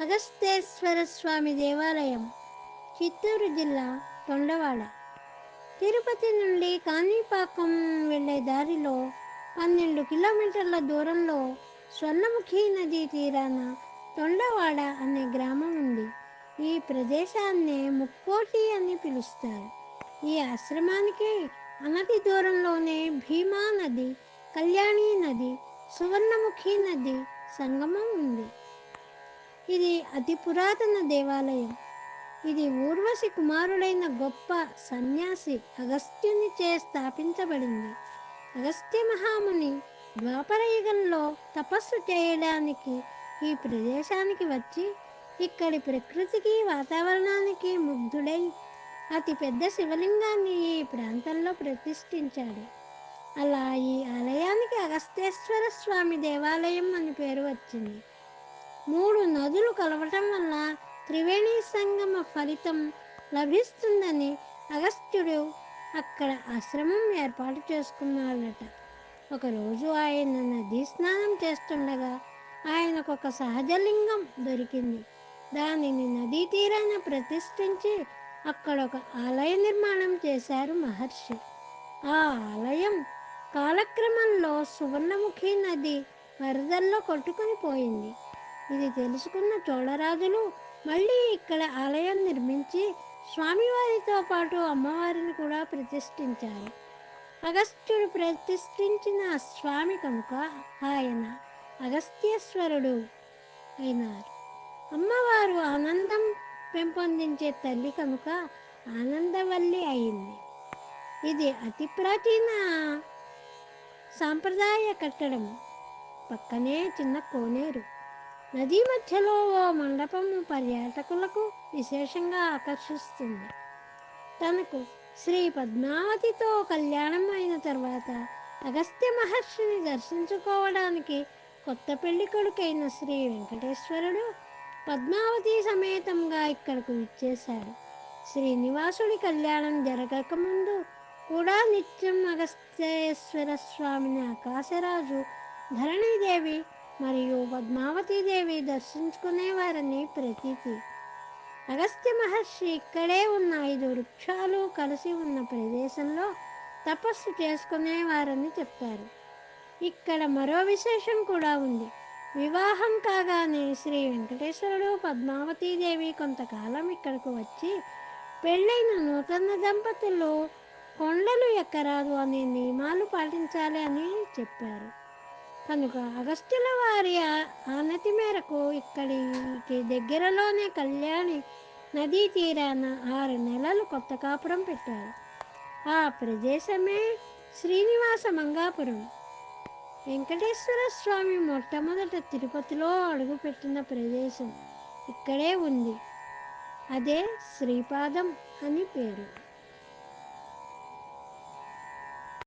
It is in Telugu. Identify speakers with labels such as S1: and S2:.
S1: అగస్తేశ్వర స్వామి దేవాలయం చిత్తూరు జిల్లా తొండవాడ. తిరుపతి నుండి కాణిపాకం వెళ్ళే దారిలో పన్నెండు కిలోమీటర్ల దూరంలో స్వర్ణముఖి నదీ తీరాన తొండవాడ అనే గ్రామం ఉంది. ఈ ప్రదేశాన్ని ముక్కోటి అని పిలుస్తారు. ఈ ఆశ్రమానికి అనతి దూరంలోనే భీమా నది కళ్యాణి నది సువర్ణముఖి నది సంగమం ఉంది. ఇది అతి పురాతన దేవాలయం. ఇది ఊర్వశి కుమారుడైన గొప్ప సన్యాసి అగస్త్యునిచే స్థాపించబడింది. అగస్త్య మహాముని ద్వాపర యుగంలో తపస్సు చేయడానికి ఈ ప్రదేశానికి వచ్చి ఇక్కడి ప్రకృతికి వాతావరణానికి ముగ్ధుడై అతి పెద్ద శివలింగాన్ని ఈ ప్రాంతంలో ప్రతిష్ఠించాడు. అలా ఈ ఆలయానికి అగస్తేశ్వర స్వామి దేవాలయం అని పేరు వచ్చింది. మూడు నదులు కలవటం వల్ల త్రివేణి సంగమ ఫలితం లభిస్తుందని అగస్త్యుడు అక్కడ ఆశ్రమం ఏర్పాటు చేసుకున్నాడట. ఒకరోజు ఆయన నదీ స్నానం చేస్తుండగా ఆయనకు ఒక సహజలింగం దొరికింది. దానిని నదీ తీరాన ప్రతిష్ఠించి అక్కడ ఒక ఆలయ నిర్మాణం చేశారు మహర్షి. ఆ ఆలయం కాలక్రమంలో సువర్ణముఖి నది వరదల్లో కొట్టుకొని పోయింది. ఇది తెలుసుకున్న చోళరాజులు మళ్ళీ ఇక్కడ ఆలయం నిర్మించి స్వామివారితో పాటు అమ్మవారిని కూడా ప్రతిష్ఠించారు. అగస్త్యుడు ప్రతిష్ఠించిన స్వామి కనుక ఆయన అగస్త్యేశ్వరుడు అయినారు. అమ్మవారు ఆనందం పెంపొందించే తల్లి కనుక ఆనందవల్లి అయింది. ఇది అతి ప్రాచీన సాంప్రదాయ కట్టడం. పక్కనే చిన్న కోనేరు. నదీ మధ్యలో ఓ మండపము పర్యాటకులకు విశేషంగా ఆకర్షిస్తుంది. తనకు శ్రీ పద్మావతితో కళ్యాణం అయిన తర్వాత అగస్త్య మహర్షిని దర్శించుకోవడానికి కొత్త పెళ్ళి కొడుకైన శ్రీ వెంకటేశ్వరుడు పద్మావతి సమేతంగా ఇక్కడకు విచ్చేశాడు. శ్రీనివాసుడి కళ్యాణం జరగకముందు కూడా నిత్యం అగస్త్యేశ్వర స్వామిని ఆకాశరాజు ధరణీదేవి పద్మావతీదేవి దర్శించుకునేవారని ప్రతీతి. అగస్త్య మహర్షి ఇక్కడే ఉన్న ఐదు వృక్షాలు కలిసి ఉన్న ప్రదేశంలో తపస్సు చేసుకునేవారని చెప్పారు. ఇక్కడ మరో విశేషం కూడా ఉంది. వివాహం కాగానే శ్రీ వెంకటేశ్వరుడు పద్మావతీదేవి కొంతకాలం ఇక్కడకు వచ్చి పెళ్ళైన నూతన దంపతులు కొండలు ఎక్కరాదు అనే నియమాలు పాటించాలి అని చెప్పారు. కనుక అగస్త్యుల వారి ఆనతి మేరకు ఇక్కడికి దగ్గరలోనే కళ్యాణి నదీ తీరాన ఆరు నెలలు కొత్త కాపురం పెట్టారు. ఆ ప్రదేశమే శ్రీనివాస మంగాపురం. వెంకటేశ్వర స్వామి మొట్టమొదట తిరుపతిలో అడుగుపెట్టిన ప్రదేశం ఇక్కడే ఉంది. అదే శ్రీపాదం అని పేరు.